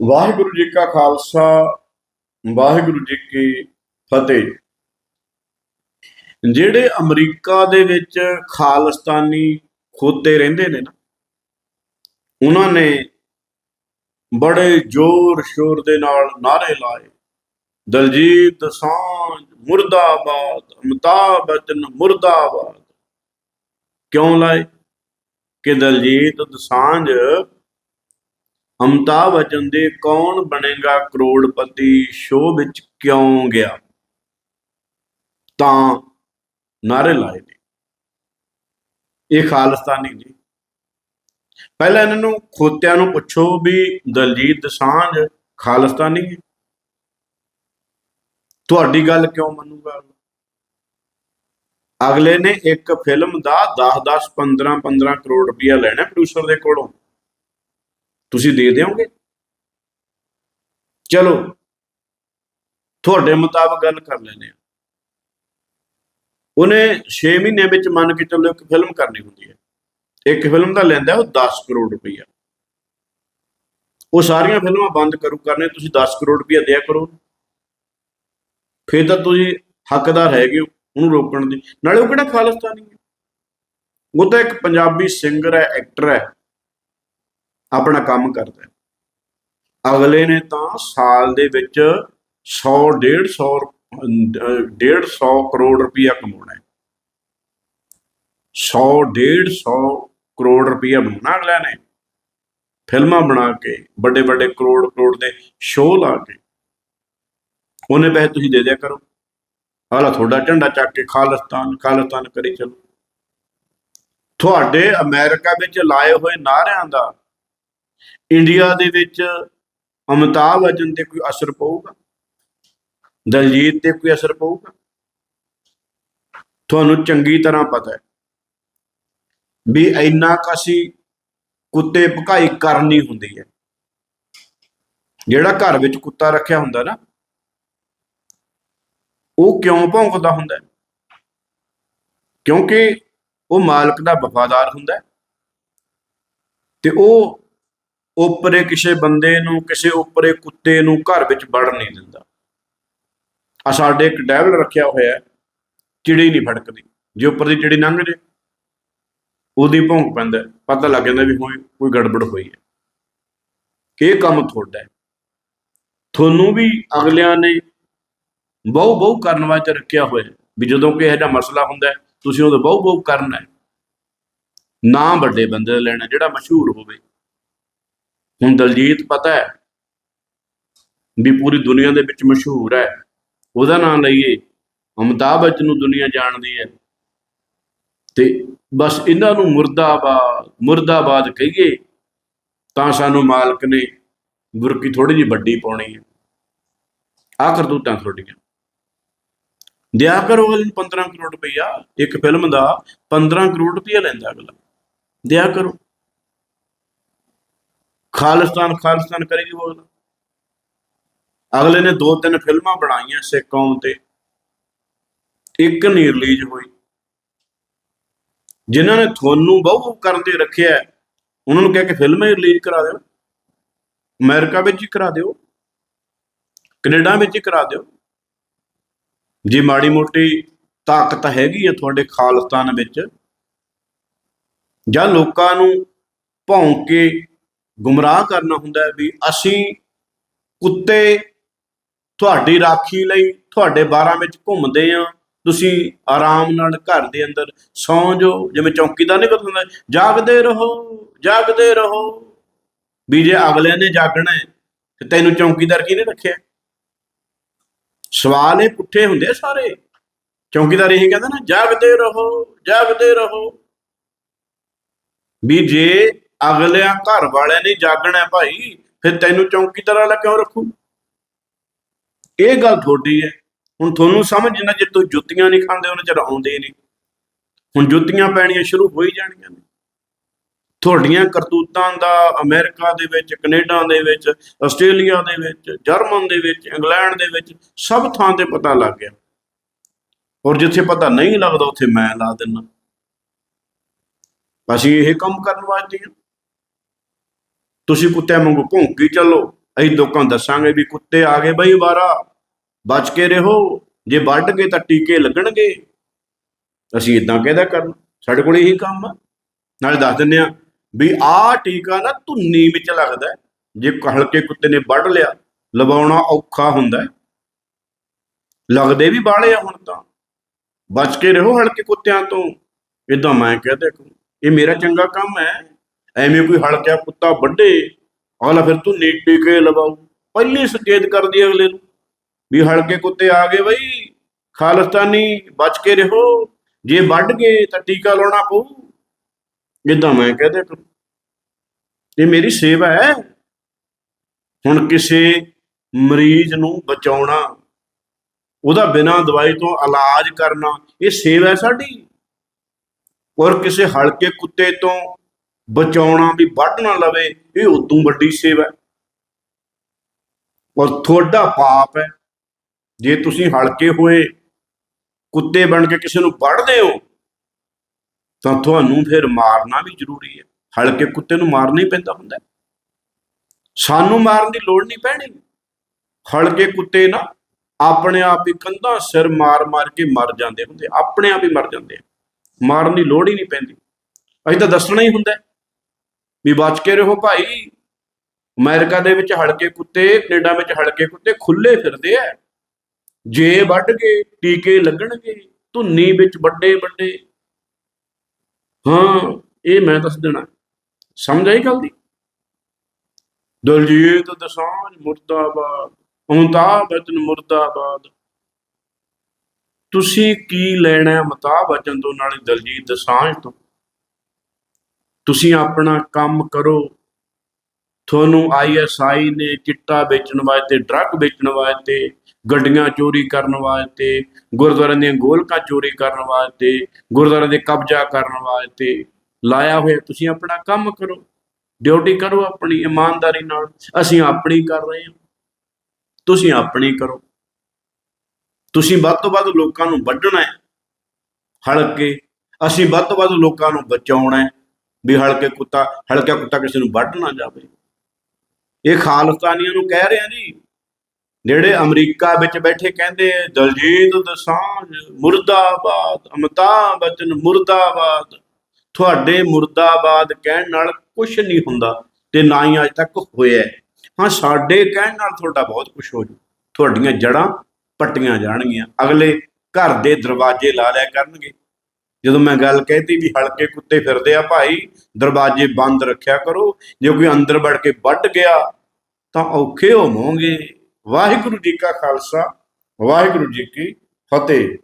ਵਾਹਿਗੁਰੂ ਜੀ ਕਾ ਖਾਲਸਾ, ਵਾਹਿਗੁਰੂ ਜੀ ਕੀ ਫਤਿਹ। ਜਿਹੜੇ ਅਮਰੀਕਾ ਦੇ ਵਿੱਚ ਖਾਲਿਸਤਾਨੀ ਖੋਤੇ ਰਹਿੰਦੇ ਨੇ ਨਾ, ਉਹਨਾਂ ਨੇ ਬੜੇ ਜ਼ੋਰ ਸ਼ੋਰ ਦੇ ਨਾਲ ਨਾਰੇ ਲਾਏ। ਦਲਜੀਤ ਸਾਂਝ ਮੁਰਦਾਬਾਦ, ਅਮਿਤਾਭ ਬਚਨ, ਮੁਰਦਾਬਾਦ। ਕਿਉਂ ਲਾਏ? ਕਿ ਦਲਜੀਤ ਦਸਾਂਝ ਅਮਿਤਾਭ ਬੱਚਨ ਦੇ ਕੌਣ ਬਣੇਗਾ ਕਰੋੜਪਤੀ? ਸ਼ੋਅ ਵਿੱਚ ਕਿਉਂ ਗਿਆ? ਤਾਂ ਨਾਰੇ ਲਾਏ ਨੇ। ਇਹ ਖਾਲਸਤਾਨੀ ਜੀ। ਪਹਿਲਾਂ ਇਹਨਾਂ ਨੂੰ ਖੋਤਿਆਂ ਨੂੰ ਪੁੱਛੋ ਵੀ ਦਲਜੀਤ ਦੋਸਾਂਝ ਖਾਲਿਸਤਾਨੀ ਹੈ। ਤੁਹਾਡੀ ਗੱਲ ਕਿਉਂ ਮੰਨੂਗਾ? ਅਗਲੇ ਨੇ ਇੱਕ ਫਿਲਮ ਦਾ 10 10 15 15 ਕਰੋੜ ਰੁਪਇਆ ਲੈਣਾ ਪ੍ਰੋਡਿਊਸਰ ਦੇ ਕੋਲੋਂ। ਤੁਸੀਂ ਦੇ ਦਿਓਗੇ? ਚਲੋ, ਤੁਹਾਡੇ ਮੁਤਾਬਕ ਗੱਲ ਕਰ ਲੈਨੇ ਆ ਉਹਨੇ 6 ਮਹੀਨੇ ਵਿੱਚ ਮੰਨ ਕੇ ਚੱਲੋ ਇੱਕ ਫਿਲਮ ਕਰਨੀ ਹੁੰਦੀ ਹੈ। ਇੱਕ ਫਿਲਮ ਦਾ ਲੈਂਦਾ ਉਹ 10 ਕਰੋੜ ਰੁਪਈਆ। ਉਹ ਸਾਰੀਆਂ ਫਿਲਮਾਂ ਬੰਦ ਕਰੂ, ਕਰਨੇ, ਤੁਸੀਂ 10 ਕਰੋੜ ਰੁਪਈਆ ਦਿਆ ਕਰੋ। ਫੇਰ ਤਾਂ ਤੁਸੀਂ ਹੱਕਦਾਰ ਹੈਗੇ ਹੋ ਉਹਨੂੰ ਰੋਕਣ ਦੀ। ਨਾਲੇ ਉਹ ਕਿਹੜਾ ਖਾਲਿਸਤਾਨੀ ਹੈ? ਉਹ ਤਾਂ ਇੱਕ ਪੰਜਾਬੀ ਸਿੰਗਰ ਹੈ ਐਕਟਰ ਹੈ। ਆਪਣਾ ਕੰਮ ਕਰਦਾ ਹੈ। ਅਗਲੇ ਨੇ ਤਾਂ ਸਾਲ ਦੇ ਵਿੱਚ 100 150 150 ਕਰੋੜ ਰੁਪਇਆ ਕਮਾਉਣਾ ਹੈ। 100 150 ਕਰੋੜ ਰੁਪਇਆ ਬਣਾਉਣਾ ਅਗਲੇ ਨੇ। ਫਿਲਮਾਂ ਬਣਾ ਕੇ ਵੱਡੇ ਵੱਡੇ ਕਰੋੜ ਕਰੋੜ ਦੇ ਸ਼ੋਅ ਲਾ ਕੇ। ਉਹਨੇ ਪੈਸੇ ਤੁਸੀਂ ਦੇ ਦਿਆ ਕਰੋ। ਹਾਲਾ ਤੁਹਾਡਾ ਝੰਡਾ ਚੱਕ ਕੇ ਖਾਲਿਸਤਾਨ ਖਾਲਿਸਤਾਨ ਕਰੀ ਚਲੋ। ਤੁਹਾਡੇ ਅਮਰੀਕਾ ਵਿੱਚ ਲਾਏ ਹੋਏ ਨਾਰਿਆਂ ਦਾ ਇੰਡੀਆ ਦੇ ਵਿੱਚ ਅਮਿਤਾਭ ਬੱਚਨ ਤੇ ਕੋਈ ਅਸਰ ਪਊਗਾ? ਦਲਜੀਤ ਤੇ ਕੋਈ ਅਸਰ ਪਊਗਾ? ਤੁਹਾਨੂੰ ਚੰਗੀ ਤਰ੍ਹਾਂ ਪਤਾ ਹੈ ਵੀ ਇੰਨਾ ਕਸੀ ਕੁੱਤੇ ਭਕਾਈ ਕਰਨੀ ਹੁੰਦੀ ਹੈ। ਜਿਹੜਾ ਘਰ ਵਿੱਚ ਕੁੱਤਾ ਰੱਖਿਆ ਹੁੰਦਾ ਨਾ, ਉਹ ਕਿਉਂ ਭੌਂਕਦਾ ਹੁੰਦਾ ਕਿਉਂਕਿ ਉਹ ਮਾਲਕ ਦਾ ਵਫਾਦਾਰ ਹੁੰਦਾ ਤੇ ਉਹ ਉੱਪਰੇ ਕਿਸੇ ਬੰਦੇ ਨੂੰ, ਕਿਸੇ ਉੱਪਰੇ ਕੁੱਤੇ ਨੂੰ ਘਰ ਵਿੱਚ ਵੜਨ ਨਹੀਂ ਦਿੰਦਾ। ਆ ਸਾਡੇ ਇੱਕ ਡੈਵਲ ਰੱਖਿਆ ਹੋਇਆ ਚਿੜੀ ਨਹੀਂ ਫੜਕਦੀ। ਜੇ ਉੱਪਰ ਦੀ ਚਿੜੀ ਲੰਘ ਜੇ, ਉਹਦੀ ਭੌਂਕ ਪੈਂਦਾ ਪਤਾ ਲੱਗ ਜਾਂਦਾ ਵੀ ਹੋਈ ਕੋਈ ਗੜਬੜ ਹੋਈ ਹੈ। ਇਹ ਕੰਮ ਤੁਹਾਡਾ ਹੈ। ਤੁਹਾਨੂੰ ਵੀ ਅਗਲਿਆਂ ਨੇ ਬਹੁ ਬਹੁ ਕਰਨ ਵਾਸਤੇ ਰੱਖਿਆ ਹੋਇਆ ਵੀ ਜਦੋਂ ਕੋਈ ਇਹੋ ਜਿਹਾ ਮਸਲਾ ਹੁੰਦਾ ਤੁਸੀਂ ਉਹਦਾ ਬਹੁ ਬਹੁ ਕਰਨਾ ਹੈ। ਨਾ ਵੱਡੇ ਬੰਦੇ ਦਾ ਲੈਣਾ, ਜਿਹੜਾ ਮਸ਼ਹੂਰ ਹੋਵੇ। ਹੁਣ ਦਲਜੀਤ ਪਤਾ ਹੈ ਵੀ ਪੂਰੀ ਦੁਨੀਆ ਦੇ ਵਿੱਚ ਮਸ਼ਹੂਰ ਹੈ। ਉਹਦਾ ਨਾਮ ਲਈਏ, ਅਮਿਤਾਭ ਬੱਚਨ ਨੂੰ ਦੁਨੀਆ ਜਾਣਦੀ ਹੈ। ਤੇ ਬਸ ਇਹਨਾਂ ਨੂੰ ਮੁਰਦਾਬਾਦ ਮੁਰਦਾਬਾਦ ਕਹੀਏ, ਤਾਂ ਸਾਨੂੰ ਮਾਲਕ ਨੇ ਗੁਰਕੀ ਥੋੜੀ ਜਿਹੀ ਵੱਡੀ ਪਾਉਣੀ ਹੈ। ਆ ਕਰਤੂਤਾਂ ਤੁਹਾਡੀਆਂ। ਦਿਆ ਕਰੋ ਅਗਲੇ ਨੂੰ 15 ਕਰੋੜ ਰੁਪਈਆ, ਇੱਕ ਫਿਲਮ ਦਾ 15 ਕਰੋੜ ਰੁਪਈਆ ਲੈਂਦਾ ਅਗਲਾ। ਦਿਆ ਕਰੋ। ਖਾਲਿਸਤਾਨ ਖਾਲਿਸਤਾਨ ਕਰੇਗੀ ਬੋਲ ਅਗਲੇ ਨੇ ਦੋ ਤਿੰਨ ਫਿਲਮਾਂ ਬਣਾਈਆਂ ਸਿੱਖ ਕੌਮ ਤੇ। ਇੱਕ ਨਹੀਂ ਰਿਲੀਜ਼ ਹੋਈ। ਜਿਨ੍ਹਾਂ ਨੇ ਤੁਹਾਨੂੰ ਬਹੁ ਕਰਨ ਰੱਖਿਆ ਉਹਨਾਂ ਨੂੰ ਕਹਿ ਕੇ ਫਿਲਮਾਂ ਹੀ ਰਿਲੀਜ਼ ਕਰਾ ਦਿਓ। ਅਮਰੀਕਾ ਵਿੱਚ ਹੀ ਕਰਾ ਦਿਓ। ਕੈਨੇਡਾ ਵਿੱਚ ਹੀ ਕਰਾ ਦਿਓ। ਜੇ ਮਾੜੀ ਮੋਟੀ ਤਾਕਤ ਹੈਗੀ ਹੈ ਤੁਹਾਡੇ ਖਾਲਿਸਤਾਨ ਵਿੱਚ, ਜਾਂ ਲੋਕਾਂ ਨੂੰ ਭੌਂਕ ਕੇ ਗੁੰਮਰਾਹ ਕਰਨਾ ਹੁੰਦਾ ਵੀ ਅਸੀਂ ਕੁੱਤੇ ਤੁਹਾਡੀ ਰਾਖੀ ਲਈ ਤੁਹਾਡੇ ਬਾਰਾਂ ਵਿੱਚ ਘੁੰਮਦੇ ਆ ਤੁਸੀਂ ਆਰਾਮ ਨਾਲ ਘਰ ਦੇ ਅੰਦਰ ਸੌਂ ਜਾਓ, ਜਿਵੇਂ ਚੌਕੀਦਾਰ ਨਹੀਂ ਹੁੰਦਾ, ਜਾਗਦੇ ਰਹੋ ਜਾਗਦੇ ਰਹੋ। ਵੀ ਜੇ ਅਗਲੇ ਨੇ ਜਾਗਣਾ ਹੈ, ਤੇ ਤੈਨੂੰ ਚੌਕੀਦਾਰ ਕਿਹਨੇ ਰੱਖਿਆ? ਸਵਾਲ ਇਹ ਪੁੱਠੇ ਹੁੰਦੇ ਸਾਰੇ। ਚੌਕੀਦਾਰ ਇਹ ਕਹਿੰਦਾ ਨਾ, ਜਾਗਦੇ ਰਹੋ ਜਾਗਦੇ ਰਹੋ। ਵੀ ਜੇ ਅਗਲਿਆਂ ਘਰ ਵਾਲਿਆਂ ਨੇ ਜਾਗਣਾ ਹੈ ਭਾਈ, ਫਿਰ ਤੈਨੂੰ ਚੌਕੀਦਾਰ ਵਾਲਾ ਕਿਉਂ ਰੱਖੂ? ਇਹ ਗੱਲ ਤੁਹਾਡੀ ਹੈ। ਹੁਣ ਤੁਹਾਨੂੰ ਸਮਝ ਨਾ ਜੇ ਤੂੰ ਜੁੱਤੀਆਂ ਨਹੀਂ ਖਾਂਦੇ, ਉਹਨਾਂ ਚਿਰ ਆਉਂਦੇ ਨਹੀਂ। ਹੁਣ ਜੁੱਤੀਆਂ ਪੈਣੀਆਂ ਸ਼ੁਰੂ ਹੋ ਹੀ ਜਾਣੀਆਂ ਨੇ। ਤੁਹਾਡੀਆਂ ਕਰਤੂਤਾਂ ਦਾ ਅਮਰੀਕਾ ਦੇ ਵਿੱਚ, ਕੈਨੇਡਾ ਦੇ ਵਿੱਚ, ਆਸਟ੍ਰੇਲੀਆ ਦੇ ਵਿੱਚ, ਜਰਮਨ ਦੇ ਵਿੱਚ, ਇੰਗਲੈਂਡ ਦੇ ਵਿੱਚ ਸਭ ਥਾਂ ਤੇ ਪਤਾ ਲੱਗ ਗਿਆ। ਔਰ ਜਿੱਥੇ ਪਤਾ ਨਹੀਂ ਲੱਗਦਾ, ਉੱਥੇ ਮੈਂ ਲਾ ਦਿੰਨਾ ਅਸੀਂ ਇਹ ਕੰਮ ਕਰਨ ਵਾਸਤੇ ਹਾਂ। ਤੁਸੀਂ ਕੁੱਤਿਆਂ ਵਾਂਗੂ ਭੌਂਕੀ ਚੱਲੋ, ਅਸੀਂ ਲੋਕਾਂ ਨੂੰ ਦੱਸਾਂਗੇ ਵੀ ਕੁੱਤੇ ਆ ਗਏ ਬਈ ਬਾਰਾ ਬਚ ਕੇ ਰਹੋ, ਜੇ ਵੱਢ ਗਏ ਤਾਂ ਟੀਕੇ ਲੱਗਣਗੇ। ਅਸੀਂ ਇਦਾਂ ਕਹਿਦਾ ਕਰਨ, ਸਾਡੇ ਕੋਲ ਇਹੀ ਕੰਮ ਆ। ਨਾਲੇ ਦੱਸ ਦਿੰਦੇ ਆ ਵੀ ਆਹ ਟੀਕਾ ਨਾ ਧੁੰਨੀ ਵਿੱਚ ਲੱਗਦਾ ਜੇ ਹਲਕੇ ਕੁੱਤੇ ਨੇ ਵੱਢ ਲਿਆ, ਲਵਾਉਣਾ ਔਖਾ ਹੁੰਦਾ ਲੱਗਦੇ ਵੀ ਬਾਲੇ ਆ ਹੁਣ ਤਾਂ। ਬਚ ਕੇ ਰਹੋ ਹਲਕੇ ਕੁੱਤਿਆਂ ਤੋਂ। ਇਦਾਂ ਮੈਂ ਕਹਦਾ ਇਹ ਮੇਰਾ ਚੰਗਾ ਕੰਮ ਹੈ। ਐਵੇਂ ਕੋਈ ਹਲਕਿਆ ਕੁੱਤਾ ਵੱਡੇ ਅਗਲਾ ਫਿਰ ਤੂੰ ਨੀਟ ਟੀਕੇ ਲਵਾਉ ਪਹਿਲੀ ਸੰਕੇਤ ਕਰਦੀ ਅਗਲੇ ਨੂੰ, ਵੀ ਹਲਕੇ ਕੁੱਤੇ ਆ ਗਏ ਬਈ, ਖਾਲਿਸਤਾਨੀ ਬਚ ਕੇ ਰਹੋ, ਜੇ ਵੱਢ ਗਏ ਤਾਂ ਟੀਕਾ ਲਾਉਣਾ ਪਊ। ਇਦਾਂ ਮੈਂ ਕਹਦਾ ਕਰੂੰ ਇਹ ਮੇਰੀ ਸੇਵਾ ਹੈ, ਹੁਣ ਕਿਸੇ ਮਰੀਜ਼ ਨੂੰ ਬਚਾਉਣਾ, ਉਹਦਾ ਬਿਨਾਂ ਦਵਾਈ ਤੋਂ ਇਲਾਜ ਕਰਨਾ, ਇਹ ਸੇਵਾ ਹੈ ਸਾਡੀ। ਔਰ ਕਿਸੇ ਹਲਕੇ ਕੁੱਤੇ ਤੋਂ ਬਚਾਉਣਾ ਵੀ ਵੱਢ ਨਾ ਲਵੇ, ਇਹ ਉਦੋਂ ਵੱਡੀ ਸੇਵਾ ਹੈ। ਔਰ ਤੁਹਾਡਾ ਪਾਪ ਹੈ। ਜੇ ਤੁਸੀਂ ਹਲਕੇ ਹੋਏ, ਕੁੱਤੇ ਬਣ ਕੇ ਕਿਸੇ ਨੂੰ ਵੱਢਦੇ ਹੋ, ਤਾਂ ਤੁਹਾਨੂੰ ਫਿਰ ਮਾਰਨਾ ਵੀ ਜ਼ਰੂਰੀ ਹੈ। ਹਲਕੇ ਕੁੱਤੇ ਨੂੰ ਮਾਰਨਾ ਹੀ ਪੈਂਦਾ ਹੁੰਦਾ ਸਾਨੂੰ ਮਾਰਨ ਦੀ ਲੋੜ ਨਹੀਂ ਪੈਣੀ। ਹਲਕੇ ਕੁੱਤੇ ਨਾ ਆਪਣੇ ਆਪ ਹੀ ਕੰਧਾਂ ਸਿਰ ਮਾਰ ਮਾਰ ਕੇ ਮਰ ਜਾਂਦੇ ਹੁੰਦੇ ਆਪਣੇ ਆਪ ਹੀ ਮਰ ਜਾਂਦੇ ਮਾਰਨ ਦੀ ਲੋੜ ਹੀ ਨਹੀਂ ਪੈਂਦੀ। ਅਸੀਂ ਤਾਂ ਦੱਸਣਾ ਹੀ ਹੁੰਦਾ ਵੀ ਬਚ ਕੇ ਰਹੋ ਭਾਈ। ਅਮਰੀਕਾ ਦੇ ਵਿੱਚ ਹਲਕੇ ਕੁੱਤੇ, ਕੈਨੇਡਾ ਵਿੱਚ ਹਲਕੇ ਕੁੱਤੇ ਖੁੱਲੇ ਫਿਰਦੇ ਆ ਜੇ ਵੱਢ ਕੇ ਟੀਕੇ ਲੱਗਣਗੇ, ਧੁੰਨੀ ਵਿੱਚ ਵੱਡੇ ਵੱਡੇ। ਹਾਂ, ਇਹ ਮੈਂ ਦੱਸ ਦੇਣਾ। ਸਮਝ ਆਈ ਗੱਲ ਦੀ? ਦਲਜੀਤ ਦਸਾਂਝ ਮੁਰਦਾਬਾਦ ਅਮਿਤਾਭ ਬਚਨ ਮੁਰਦਾਬਾਦ। ਤੁਸੀਂ ਕੀ ਲੈਣਾ ਹੈ ਅਮਿਤਾਭ ਬਚਨ ਤੋਂ, ਨਾਲੇ ਦਲਜੀਤ ਦਸਾਂਝ ਤੋਂ? ਤੁਸੀਂ ਆਪਣਾ ਕੰਮ ਕਰੋ। ਤੁਹਾਨੂੰ ਆਈਐਸਆਈ ਨੇ ਚਿੱਟਾ ਵੇਚਣ ਵਾਸਤੇ ਡਰੱਗ ਵੇਚਣ ਵਾਸਤੇ, ਗੱਡੀਆਂ ਚੋਰੀ ਕਰਨ ਵਾਸਤੇ, ਗੁਰਦੁਆਰਿਆਂ ਦੀਆਂ ਗੋਲਕਾਂ ਚੋਰੀ ਕਰਨ ਵਾਸਤੇ, ਗੁਰਦੁਆਰਿਆਂ ਦੇ ਕਬਜ਼ਾ ਕਰਨ ਵਾਸਤੇ ਲਾਇਆ ਹੋਇਆ। ਤੁਸੀਂ ਆਪਣਾ ਕੰਮ ਕਰੋ। ਡਿਊਟੀ ਕਰੋ ਆਪਣੀ, ਇਮਾਨਦਾਰੀ ਨਾਲ। ਅਸੀਂ ਆਪਣੀ ਕਰ ਰਹੇ ਹਾਂ। ਤੁਸੀਂ ਆਪਣੀ ਕਰੋ। ਤੁਸੀਂ ਵੱਧ ਤੋਂ ਵੱਧ ਲੋਕਾਂ ਨੂੰ ਵੱਢਣਾ ਹੈ। ਹਲਕੇ, ਅਸੀਂ ਵੱਧ ਤੋਂ ਵੱਧ ਲੋਕਾਂ ਨੂੰ ਬਚਾਉਣਾ ਹੈ। ਵੀ ਹਲਕੇ ਕੁੱਤਾ, ਹਲਕਾ ਕੁੱਤਾ ਕਿਸੇ ਨੂੰ ਵੱਢ ਨਾ ਜਾਵੇ। ਇਹ ਖਾਲਸਤਾਨੀਆਂ ਨੂੰ ਕਹਿ ਰਿਹਾ ਜੀ। ਜਿਹੜੇ ਅਮਰੀਕਾ ਵਿੱਚ ਬੈਠੇ ਕਹਿੰਦੇ, ਦਲਜੀਤ ਦਸਾਂਝ, ਮੁਰਦਾਬਾਦ, ਅਮਿਤਾਭ ਬਚਨ, ਮੁਰਦਾਬਾਦ। ਤੁਹਾਡੇ ਮੁਰਦਾਬਾਦ ਕਹਿਣ ਨਾਲ ਕੁਝ ਨਹੀਂ ਹੁੰਦਾ ਤੇ ਨਾ ਹੀ ਅੱਜ ਤੱਕ ਹੋਇਆ ਹਾਂ। ਸਾਡੇ ਕਹਿਣ ਨਾਲ ਤੁਹਾਡਾ ਬਹੁਤ ਕੁਝ ਹੋ ਜੂ ਤੁਹਾਡੀਆਂ ਜੜਾਂ ਪੱਟੀਆਂ ਜਾਣਗੀਆਂ। ਅਗਲੇ ਘਰ ਦੇ ਦਰਵਾਜ਼ੇ ਲਾ ਲਿਆ ਕਰਨਗੇ। ਜਦੋਂ ਮੈਂ ਗੱਲ ਕਹਿਤੀ ਵੀ ਹਲਕੇ ਕੁੱਤੇ ਫਿਰਦੇ ਆ ਭਾਈ, ਦਰਵਾਜ਼ੇ ਬੰਦ ਰੱਖਿਆ ਕਰੋ, ਜੇ ਕੋਈ ਅੰਦਰ ਵੜ ਕੇ ਵੱਢ ਗਿਆ, ਤਾਂ ਔਖੇ ਹੋਵੋਗੇ। ਵਾਹਿਗੁਰੂ ਜੀ ਕਾ ਖਾਲਸਾ, ਵਾਹਿਗੁਰੂ ਜੀ ਕੀ ਫਤਿਹ।